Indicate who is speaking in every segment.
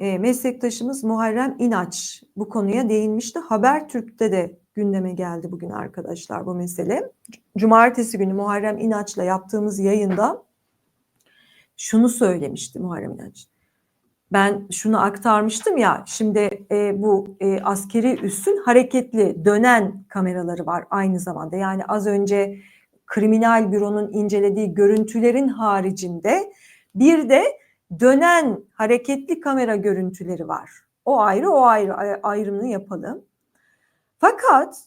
Speaker 1: e, meslektaşımız Muharrem İnaç bu konuya değinmişti. Habertürk'te de gündeme geldi bugün arkadaşlar bu mesele. Cumartesi günü Muharrem İnaç'la yaptığımız yayında şunu söylemişti Muharrem İnaç. Ben şunu aktarmıştım ya şimdi e, bu e, askeri üssün hareketli dönen kameraları var aynı zamanda. Yani az önce kriminal büronun incelediği görüntülerin haricinde bir de dönen hareketli kamera görüntüleri var. O ayrı o ayrı ay- ayrımını yapalım. Fakat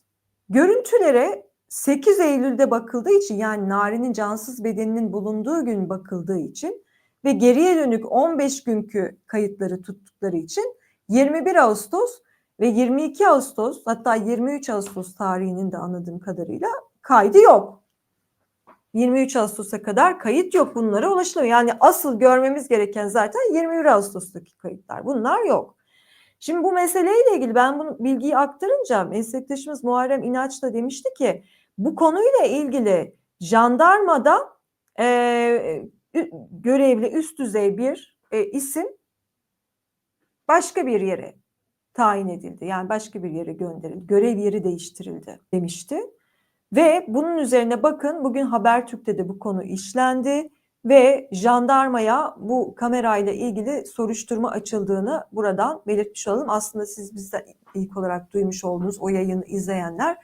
Speaker 1: görüntülere 8 Eylül'de bakıldığı için yani Nari'nin cansız bedeninin bulunduğu gün bakıldığı için ve geriye dönük 15 günkü kayıtları tuttukları için 21 Ağustos ve 22 Ağustos hatta 23 Ağustos tarihinin de anladığım kadarıyla kaydı yok. 23 Ağustos'a kadar kayıt yok bunlara ulaşılamıyor. Yani asıl görmemiz gereken zaten 21 Ağustos'taki kayıtlar. Bunlar yok. Şimdi bu meseleyle ilgili ben bu bilgiyi aktarınca meslektaşımız Muharrem İnaç da demişti ki bu konuyla ilgili jandarmada e, ü- görevli üst düzey bir e, isim başka bir yere tayin edildi. Yani başka bir yere gönderildi. Görev yeri değiştirildi demişti. Ve bunun üzerine bakın bugün Habertürk'te de bu konu işlendi ve jandarmaya bu kamerayla ilgili soruşturma açıldığını buradan belirtmiş olalım. Aslında siz bizden ilk olarak duymuş olduğunuz o yayını izleyenler